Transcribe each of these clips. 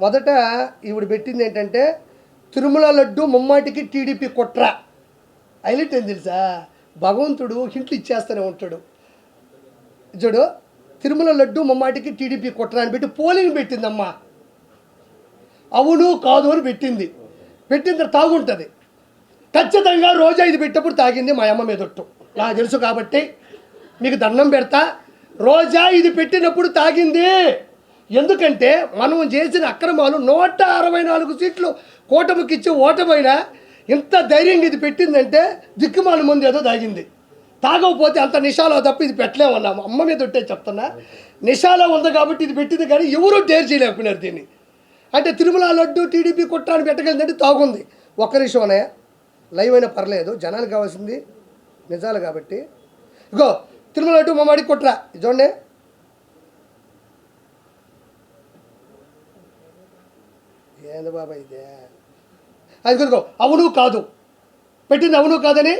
మొదట ఈవిడ పెట్టింది ఏంటంటే తిరుమల లడ్డు ముమ్మాటికి టీడీపీ కుట్ర. హైలైట్ ఏం తెలుసా? భగవంతుడు హింట్లు ఇచ్చేస్తూనే ఉంటాడు. చూడు తిరుమల లడ్డు ముమ్మాటికి టీడీపీ కుట్ర అని పెట్టి పోలింగ్ పెట్టిందమ్మా. అవును కాదు అని పెట్టింది. పెట్టిన తర్వాత తాగుంటుంది. ఖచ్చితంగా రోజా ఇది పెట్టినప్పుడు తాగింది మా అమ్మ మీదొట్టు నాకు తెలుసు కాబట్టి మీకు దండం పెడతా. రోజా ఇది పెట్టినప్పుడు తాగింది. ఎందుకంటే మనం చేసిన అక్రమాలు నూట అరవై నాలుగు సీట్లు కూటమికి ఇచ్చి ఓటమైనా ఇంత ధైర్యం ఇది పెట్టిందంటే దిక్కుమాల ముందు ఏదో తాగింది తాగకపోతే అంత నిషాలో తప్ప ఇది పెట్టలేమన్నా. అమ్మ మీద ఉంటే చెప్తున్నా. నిషాలో ఉంది కాబట్టి ఇది పెట్టింది కానీ ఎవరూ డేర్ చేయలేకపోయినారు దీన్ని. అంటే తిరుమల లడ్డు టీడీపీ కుట్రాన్ని పెట్టగలిందంటే తాగుంది. ఒక్క నిమిషం లైవ్ అయినా పర్లేదు. జనానికి కావాల్సింది నిజాలు కాబట్టి. ఇగో తిరుమల లడ్డు మమ్మడి కుట్ర. ఇది చూడండి. ఏంది బాబా ఇదే. అది కుదుకో అవును కాదు. పెట్టింది అవును కాదని?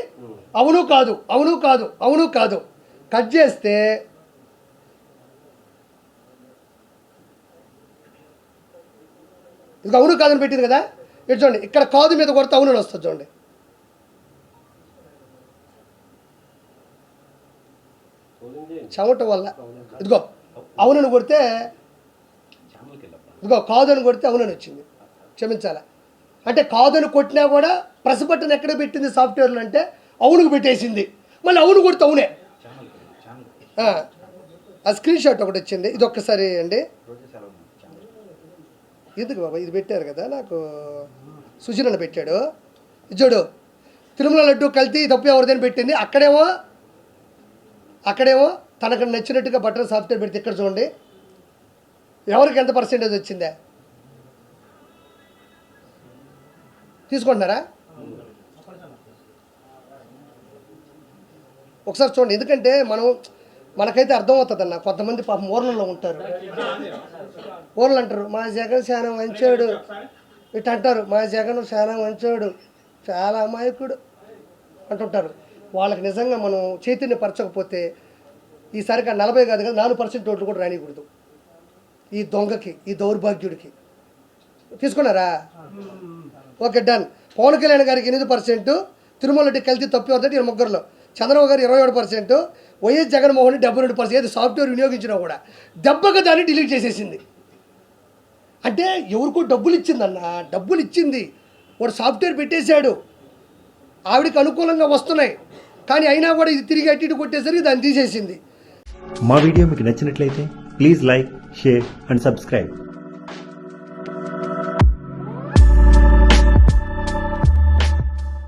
అవును కాదు. అవును కాదు. అవును కాదు. కట్ చేస్తే ఇది అవును కాదని పెట్టింది కదా? ఇటు చూడండి. ఇక్కడ కాదు మీద కొడితే అవును అని వస్తుంది చూడండి. చెమట వల్ల. ఇదిగో. అవునని కొడితే ఇదిగో కాదని కొడితే అవునని వచ్చింది. క్షమించాలా? అంటే కాదని కొట్టినా కూడా ప్రెస్ బటన్ ఎక్కడ పెట్టింది సాఫ్ట్వేర్లు అంటే అవునుకు పెట్టేసింది. మళ్ళీ అవును కొడితే అవునే. ఆ, స్క్రీన్ షాట్ ఒకటి వచ్చింది. ఇది ఒక్కసారి అండి ఎందుకు బాబా? ఇది పెట్టారు కదా నాకు. సుజనన్న పెట్టాడు. చూడు తిరుమల లడ్డు కల్తీ తప్పు ఎవరిదని పెట్టింది. అక్కడేమో అక్కడేమో తనకు నచ్చినట్టుగా బట్టలు సాఫ్ట్వేర్ పెడితే ఇక్కడ చూడండి. ఎవరికి ఎంత పర్సెంటేజ్ వచ్చిందే? తీసుకుంటున్నారా? ఒకసారి చూడండి. ఎందుకంటే మనం మనకైతే అర్థమవుతుంది అన్న కొంతమంది పాపం ఊర్లలో ఉంటారు. ఊర్లు అంటారు మా జగన్ చాలా మంచోడు. ఇటు అంటారు మా జగన్ చాలా మంచోడు చాలా అమాయకుడు. అంటుంటారు. వాళ్ళకి నిజంగా మనం చైతన్యపరచకపోతే ఈసారిగా నలభై కాదు కదా నాలుగు పర్సెంట్ ఓట్లు కూడా రానికూడదు ఈ దొంగకి ఈ దౌర్భాగ్యుడికి. తీసుకున్నారా? Okay done. పవన్ కళ్యాణ్ గారికి ఎనిమిది పర్సెంట్ తిరుమల రెడ్డి కలిసి తప్పి వద్దంటే ఈ ముగ్గురులో. చంద్రబాబు గారు ఇరవై ఏడు పర్సెంట్ వైఎస్ జగన్మోహన్ రెడ్డి డెబ్బై రెండు పర్సెంట్ ఏది సాఫ్ట్వేర్ వినియోగించినా కూడా దెబ్బగా దాన్ని డిలీట్ చేసేసింది. అంటే ఎవరికో డబ్బులు ఇచ్చిందన్న డబ్బులు ఇచ్చింది. వాడు సాఫ్ట్వేర్ పెట్టేశాడు. ఆవిడకి అనుకూలంగా వస్తున్నాయి. కానీ అయినా కూడా ఇది తిరిగి అట్టి ఇటు కొట్టేసరికి దాన్ని తీసేసింది. మా వీడియో మీకు నచ్చినట్లయితే please like share and subscribe.